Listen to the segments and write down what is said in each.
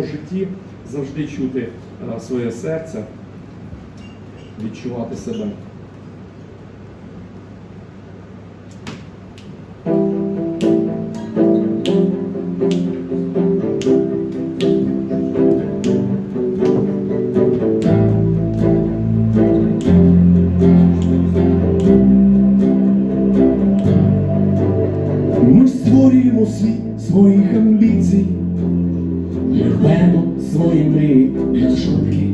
своєму житті завжди чути е, своє серце, відчувати себе. Ми створюємо світ своїх амбіцій, рвемо свої мрії на шматки.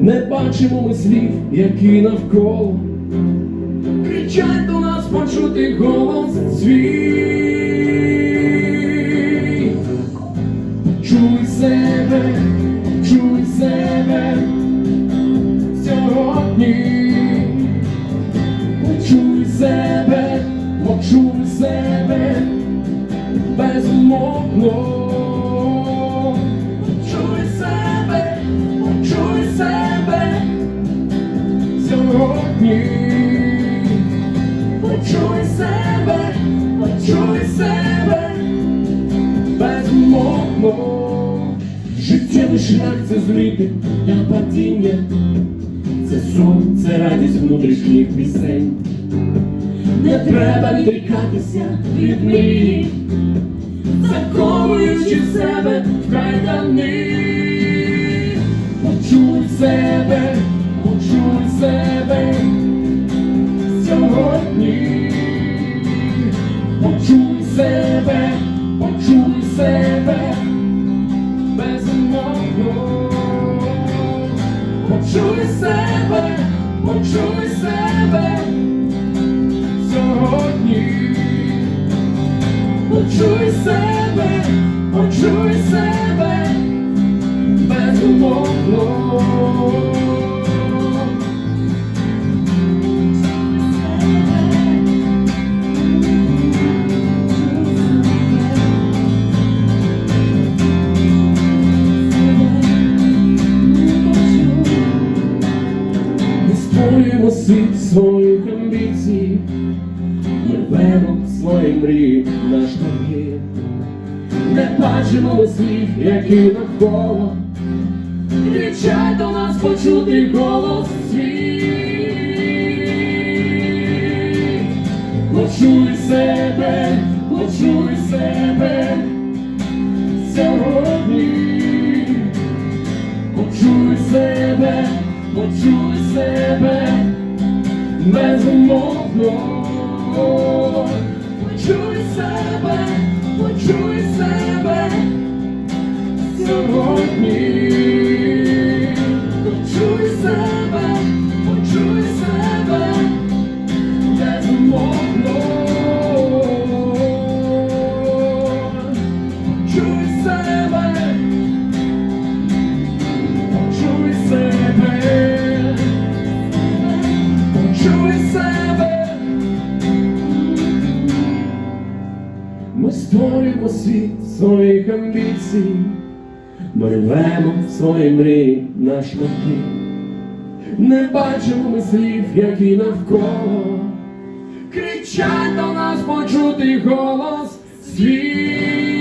Не бачимо ми слів, які навколо кричать до нас почути голос свій. Чуй себе, чуй себе сьогодні. Почуй себе, почуй почуй себе безумовно. Життєвий шлях це зліти та падіння. Це сон, це радість внутрішніх пісень. Не треба відрікатися від мрії, заковуючи себе в кайдани. Почуй себе, почуй себе сьогодні. Почуй себе, почуй себе безумовно. Світ своїх амбіцій, ми рвемо свої мрії на шляхи. Не бачимо ми слів, які навколо кричать до нас почути голос свій. Почуй себе, почуй себе сьогодні. Почуй себе, почуй себе безумовно. Почуй себе, почуй себе сьогодні. Почуй себе, почуй себе безумовно. Почуй себе. Почуй себе, почуй створюємо світ своїх амбіцій, ми рвемо свої мрії на шматки. Не бачимо ми слів, які навколо кричать до нас почутий голос свій.